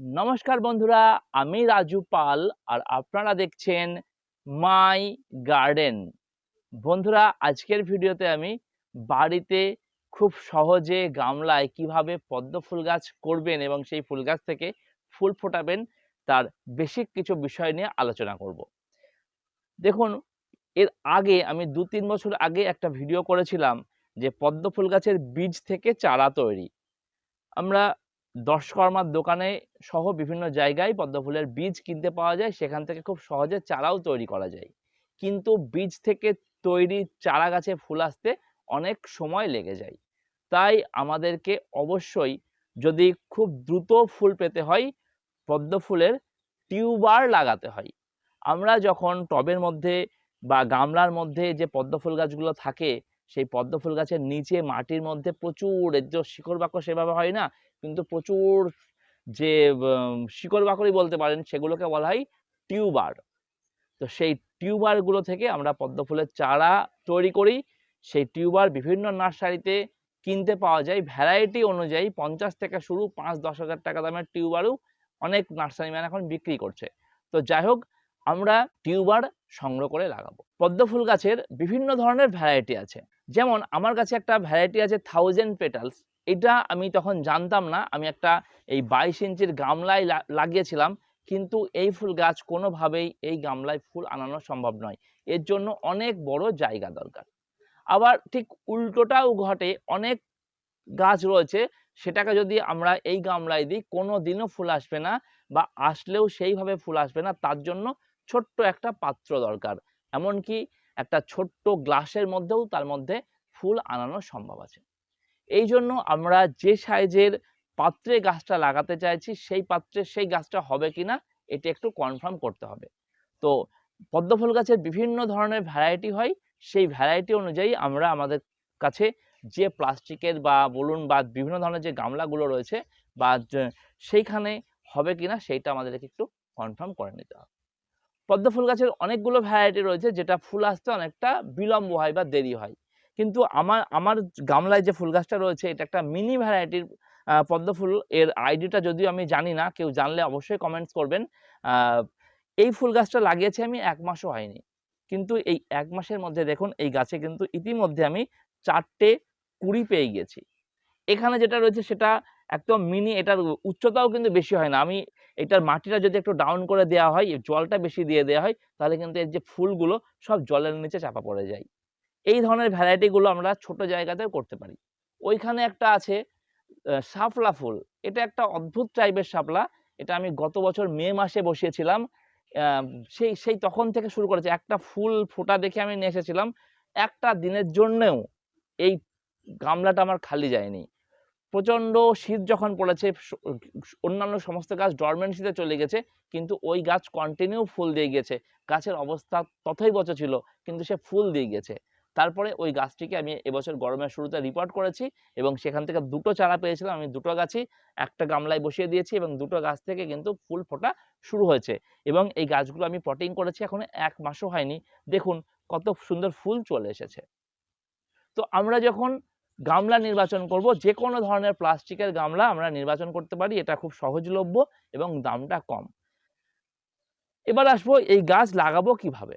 নমস্কার বন্ধুরা, আমি রাজু পাল আর আপনারা দেখছেন মাই গার্ডেন। বন্ধুরা, আজকের ভিডিওতে আমি বাড়িতে খুব সহজে গামলায় কীভাবে পদ্ম ফুল গাছ করবেন এবং সেই ফুল গাছ থেকে ফুল ফোটাবেন, তার বেসিক কিছু বিষয় নিয়ে আলোচনা করব। দেখুন, এর আগে আমি দু তিন বছর আগে একটা ভিডিও করেছিলাম যে পদ্ম ফুল গাছের বীজ থেকে চারা তৈরি। আমরা দশকর্মার দোকানে সহ বিভিন্ন জায়গায় পদ্ম ফুলের বীজ কিনতে পাওয়া যায়। সেখান থেকে খুব সহজে চারাও তৈরি করা যায়। কিন্তু বীজ থেকে তৈরি চারা গাছে ফুল আসতে অনেক সময় লেগে যায়। তাই আমাদেরকে অবশ্যই যদি খুব দ্রুত ফুল পেতে হয় পদ্ম ফুলের টিউবার লাগাতে হয়। আমরা যখন টবের মধ্যে বা গামলার মধ্যে যে পদ্ম ফুল গাছগুলো থাকে সেই পদ্ম ফুল গাছের নিচে মাটির মধ্যে প্রচুর এর যে শিকড় বাকড় সেভাবে হয় না। কিন্তু প্রচুর যে শিকড় বাকড়ই বলতে পারেন, সেগুলোকে বলা হয় টিউবার। তো সেই টিউবারগুলো থেকে আমরা পদ্ম ফুলের চারা তৈরি করি। সেই টিউবার বিভিন্ন নার্সারিতে কিনতে পাওয়া যায়। ভ্যারাইটি অনুযায়ী পঞ্চাশ থেকে শুরু পাঁচ দশ হাজার টাকা দামের টিউবারও অনেক নার্সারি ম্যান এখন বিক্রি করছে। তো যাই হোক, আমরা টিউবার সংগ্রহ করে লাগাবো। পদ্ম ফুল গাছের বিভিন্ন ধরনের ভ্যারাইটি আছে। যেমন আমার কাছে একটা ভ্যারাইটি আছে থাউজেন্ড পেটালস এটা আমি তখন জানতাম না। আমি একটা এই বাইশ ইঞ্চির গামলায় লাগিয়েছিলাম। কিন্তু এই ফুল গাছ কোনোভাবেই এই গামলায় ফুল আনানো সম্ভব নয়। এর জন্য অনেক বড় জায়গা দরকার। আবার ঠিক উল্টোটাও ঘটে, অনেক গাছ রয়েছে, সেটাকে যদি আমরা এই গামলায় দিই কোনো দিনও ফুল আসবে না বা আসলেও সেইভাবে ফুল আসবে না, তার জন্য ছোট্ট একটা পাত্র দরকার। এমনকি একটা ছোট্ট গ্লাসের মধ্যেও তার মধ্যে ফুল আনানো সম্ভব আছে। এই জন্য আমরা যে সাইজের পাত্রে গাছটা লাগাতে চাইছি, সেই পাত্রে সেই গাছটা হবে কিনা, এটা একটু কনফার্ম করতে হবে। তো পদ্ম ফুল গাছের বিভিন্ন ধরনের ভ্যারাইটি হয়, সেই ভ্যারাইটি অনুযায়ী আমরা আমাদের কাছে যে প্লাস্টিকের বা বলুন বা বিভিন্ন ধরনের যে গামলাগুলো রয়েছে বা সেইখানে হবে কিনা, সেইটা আমাদেরকে একটু কনফার্ম করে নিতে হবে। পদ্ম ফুল গাছের অনেকগুলো ভ্যারাইটি রয়েছে, যেটা ফুল আসতে অনেকটা বিলম্ব হয় বা দেরি হয়। কিন্তু আমার আমার গামলায় যে ফুল গাছটা রয়েছে, এটা একটা মিনি ভ্যারাইটির পদ্ম ফুল। এর আইডিটা যদিও আমি জানি না, কেউ জানলে অবশ্যই কমেন্টস করবেন। এই ফুল গাছটা লাগিয়েছি আমি এক মাসও হয়নি। কিন্তু এই এক মাসের মধ্যে দেখুন, এই গাছে কিন্তু ইতিমধ্যে আমি চারটে কুড়ি পেয়ে গেছি। এখানে যেটা রয়েছে সেটা একদম মিনি এটার উচ্চতাও কিন্তু বেশি হয় না। আমি এটার মাটিটা যদি একটু ডাউন করে দেওয়া হয় জলটা বেশি দিয়ে দেওয়া হয়, তাহলে কিন্তু এর যে ফুলগুলো সব জলের নিচে চাপা পড়ে যায়। এই ধরনের ভ্যারাইটিগুলো আমরা ছোট জায়গাতেও করতে পারি। ওইখানে একটা আছে শাপলা ফুল। এটা একটা অদ্ভুত টাইপের শাপলা। এটা আমি গত বছর মে মাসে বসিয়েছিলাম। সেই সেই তখন থেকে শুরু করেছে। একটা ফুল ফোটা দেখে আমি নিয়ে এসেছিলাম। একটা দিনের জন্যেও এই গামলাটা আমার খালি যায়নি। প্রচণ্ড শীত যখন পড়েছে অন্যান্য সমস্ত গাছ ডরমেন্সিতে চলে গেছে, কিন্তু ওই গাছ কন্টিনিউ ফুল দিয়ে গেছে গাছের অবস্থা তথই ছিল, কিন্তু সে ফুল দিয়ে গেছে তারপরে ওই গাছটিকে আমি এবছর গরমের শুরুতে রিপোর্ট করেছি এবং সেখান থেকে দুটো চারা পেয়েছিলাম। আমি দুটো গাছই, একটা গামলায় বসিয়ে দিয়েছি এবং দুটো গাছ থেকে কিন্তু ফুল ফোটা শুরু হয়েছে এবং এই গাছগুলো আমি পটিং করেছি, এখন এক মাসও হয়নি। দেখুন কত সুন্দর ফুল চলে এসেছে। তো আমরা যখন গামলা নির্বাচন করব যে কোনো ধরনের প্লাস্টিকের গামলা আমরা নির্বাচন করতে পারি, এটা খুব সহজলভ্য এবং দামটা কম। এবার আসব, এই গাছ লাগাবো কীভাবে?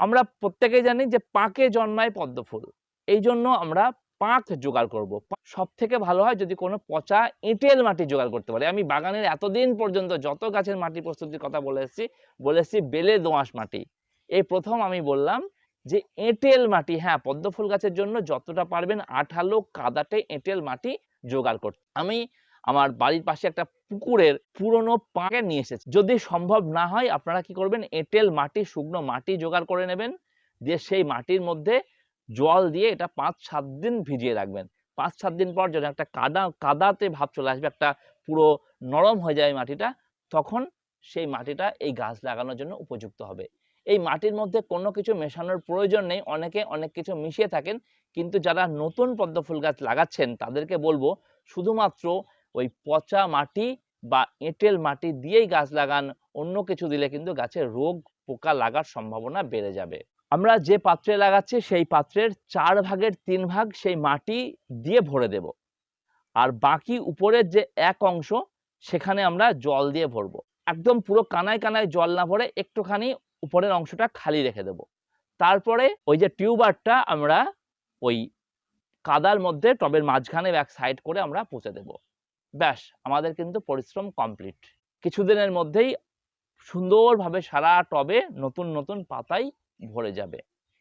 আমরা প্রত্যেকেই জানি যে পাকে জন্মায় পদ্ম ফুল এই জন্য আমরা পাক জোগাড় করব। সব থেকে ভালো হয় যদি কোনো পচা এঁটেল মাটি জোগাড় করতে পারি। আমি বাগানের এতদিন পর্যন্ত যত গাছের মাটি প্রস্তুতির কথা বলে এসেছি বলে এসেছি বেলে দোআঁশ মাটি। এই প্রথম আমি বললাম যে এঁটেল মাটি হ্যাঁ পদ্ম ফুল গাছের জন্য যতটা পারবেন আঠালো কাদাটে এঁটেল মাটি জোগাড় করতে। আমি আমার বাড়ির পাশে একটা পুকুরের পুরনো পাকে নিয়ে এসেছি। যদি সম্ভব না হয়, আপনারা কি করবেন, এঁটেল মাটি, শুকনো মাটি জোগাড় করে নেবেন, দিয়ে সেই মাটির মধ্যে জল দিয়ে এটা পাঁচ সাত দিন ভিজিয়ে রাখবেন। পাঁচ সাত দিন পর যখন একটা কাদা, কাদাতে ভাব চলে আসবে, একটা পুরো নরম হয়ে যায় মাটিটা, তখন সেই মাটিটা এই গাছ লাগানোর জন্য উপযুক্ত হবে। এই মাটির মধ্যে কোনো কিছু মেশানোর প্রয়োজন নেই। অনেকে অনেক কিছু মিশিয়ে থাকেন। কিন্তু যারা নতুন পদ্ম ফুল গাছ লাগাচ্ছেন, তাদেরকে বলব শুধুমাত্র ওই পচা মাটি বা এঁটেল মাটি দিয়েই গাছ লাগান। অন্য কিছু দিলে কিন্তু গাছের রোগ, পোকা লাগার সম্ভাবনা বেড়ে যাবে। আমরা যে পাত্রে লাগাচ্ছি, সেই পাত্রের চার ভাগের তিন ভাগ সেই মাটি দিয়ে ভরে দেব। আর বাকি উপরের যে এক অংশ, সেখানে আমরা জল দিয়ে ভরবো। একদম পুরো কানায় কানায় জল না ভরে একটুখানি উপরের অংশটা খালি রেখে দেবো। তারপরে ওই যে টিউবারটা আমরা ওই কাদার মধ্যে টবের মাঝখানে এক সাইড করে আমরা পুঁতে দেব। ব্যাস, আমাদের কিন্তু পরিশ্রম কমপ্লিট কিছুদিনের মধ্যেই সুন্দরভাবে সারা টবে নতুন নতুন পাতায় ভরে যাবে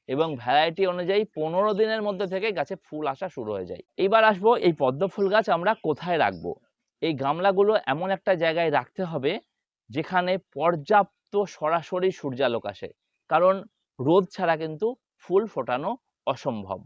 এবং ভ্যারাইটি অনুযায়ী পনেরো দিনের মধ্যে থেকে গাছে ফুল আসা শুরু হয়ে যায়। এইবার আসব এই পদ্ম ফুল গাছ আমরা কোথায় রাখব? এই গামলাগুলো এমন একটা জায়গায় রাখতে হবে যেখানে পর্যাপ্ত সরাসরি সূর্যালোক আসে। কারণ রোদ ছাড়া কিন্তু ফুল ফোটানো অসম্ভব।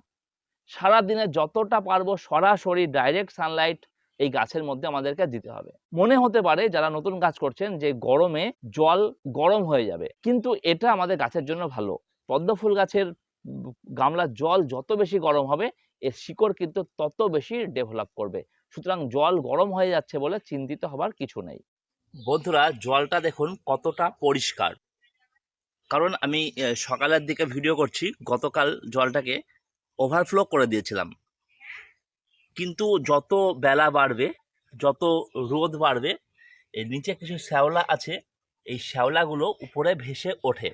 সারা দিনে যতটা পারব সরাসরি ডাইরেক্ট সানলাইট এই গাছের মধ্যে আমাদেরকে দিতে হবে। মনে হতে পারে যারা নতুন গাছ করছেন যে গরমে জল গরম হয়ে যাবে, কিন্তু এটা আমাদের গাছের জন্য ভালো। পদ্ম ফুল গাছের উম গামলার জল যত বেশি গরম হবে, এর শিকড় কিন্তু তত বেশি ডেভেলপ করবে। সুতরাং জল গরম হয়ে যাচ্ছে বলে চিন্তিত হবার কিছু নেই। বন্ধুরা, জলটা দেখুন কতটা পরিষ্কার। কারণ আমি সকালের দিকে ভিডিও করছি, গতকাল জলটাকে ওভারফ্লো করে দিয়েছিলাম। কিন্তু যত বেলা বাড়বে, যত রোদ বাড়বে, এর নিচে কিছু শ্যাওলা আছে, এই শ্যাওলাগুলো উপরে ভেসে ওঠে।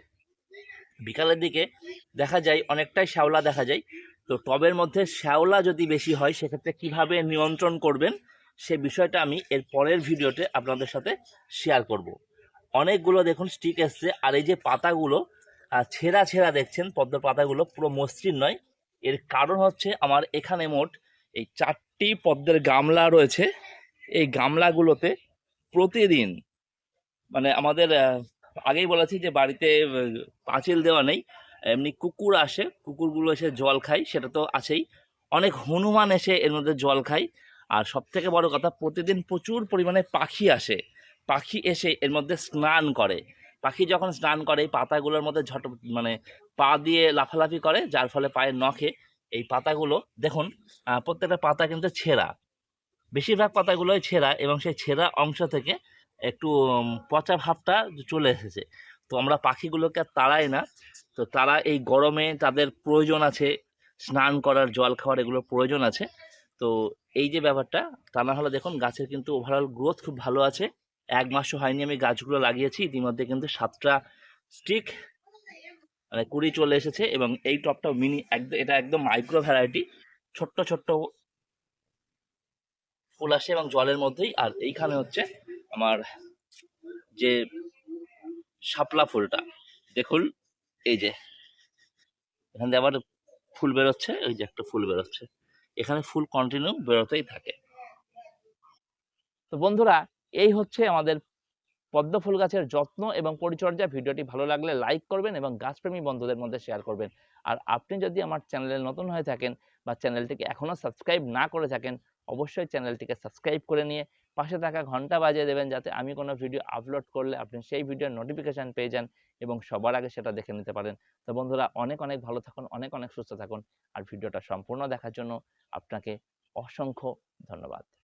বিকালের দিকে দেখা যায়, অনেকটাই শ্যাওলা দেখা যায়। তো টবের মধ্যে শ্যাওলা যদি বেশি হয়, সেক্ষেত্রে কীভাবে নিয়ন্ত্রণ করবেন? সে বিষয়টা আমি এর পরের ভিডিওতে আপনাদের সাথে শেয়ার করব। অনেকগুলো দেখুন স্টিক এসছে, আর এই যে পাতাগুলো ছেঁড়া ছেঁড়া দেখছেন, পদ্ম পাতাগুলো, পুরো মসৃণ নয়। এর কারণ হচ্ছে আমার এখানে মোট এই চারটি পদ্মের গামলা রয়েছে। এই গামলাগুলোতে প্রতিদিন মানে আমাদের আগেই বলেছি যে বাড়িতে পাঁচিল দেওয়া নেই, এমনি কুকুর আসে, কুকুরগুলো এসে জল খায়, সেটা তো আছেই। অনেক হনুমান এসে এর মধ্যে জল খায়। আর সব থেকে বড় কথা, প্রতিদিন প্রচুর পরিমাণে পাখি আসে। পাখি এসে এর মধ্যে স্নান করে। পাখি যখন স্নান করে, এই পাতাগুলোর মধ্যে ঝট মানে পা দিয়ে লাফালাফি করে, যার ফলে পায়ের নখে। এই পাতাগুলো, দেখুন প্রত্যেকটা পাতা কিন্তু ছেঁড়া। বেশিরভাগ পাতাগুলোই ছেঁড়া এবং সেই ছেঁড়া অংশ থেকে একটু পচা ভাবটা চলে এসেছে। তো আমরা পাখিগুলোকে তাড়াই না। তো তারা এই গরমে তাদের প্রয়োজন আছে। স্নান করার, জল খাওয়ার এগুলোর প্রয়োজন আছে। তো এই যে ব্যাপারটা, তা না হলে দেখুন গাছের কিন্তু ওভারঅল গ্রোথ খুব ভালো আছে। এক মাসও হয়নি আমি গাছগুলো লাগিয়েছি, ইতিমধ্যে কিন্তু সাতটা স্টিক মানে কুড়ি চলে এসেছে এবং এই টপটা মিনি একদম, এটা একদম মাইক্রো ভ্যারাইটি ছোট্ট ছোট্ট ফুল আসে এবং জলের মধ্যেই। আর এইখানে হচ্ছে আমার যে শাপলা ফুলটা, দেখুন, এই যে, এখান দিয়ে আবার ফুল বেরোচ্ছে ওই যে একটা ফুল বেরোচ্ছে। এখানে ফুল কন্টিনিউ বেরোতেই থাকে। তো বন্ধুরা, এই হচ্ছে আমাদের পদ্ম ফুল গাছের যত্ন এবং পরিচর্যা। ভিডিওটি ভালো লাগলে লাইক করবেন এবং গাছপ্রেমী বন্ধুদের মধ্যে শেয়ার করবেন। আর আপনি যদি আমার চ্যানেলে নতুন হয়ে থাকেন বা চ্যানেলটিকে এখনও সাবস্ক্রাইব না করে থাকেন অবশ্যই চ্যানেলটিকে সাবস্ক্রাইব করে নিয়ে পাশে থাকা ঘণ্টা বাজিয়ে দেবেন যাতে আমি কোনো ভিডিও আপলোড করলে আপনি সেই ভিডিওর নোটিফিকেশান পেয়ে যান এবং সবার আগে সেটা দেখে নিতে পারেন। তো বন্ধুরা, অনেক অনেক ভালো থাকুন, অনেক অনেক সুস্থ থাকুন। আর ভিডিওটা সম্পূর্ণ দেখার জন্য আপনাকে অসংখ্য ধন্যবাদ।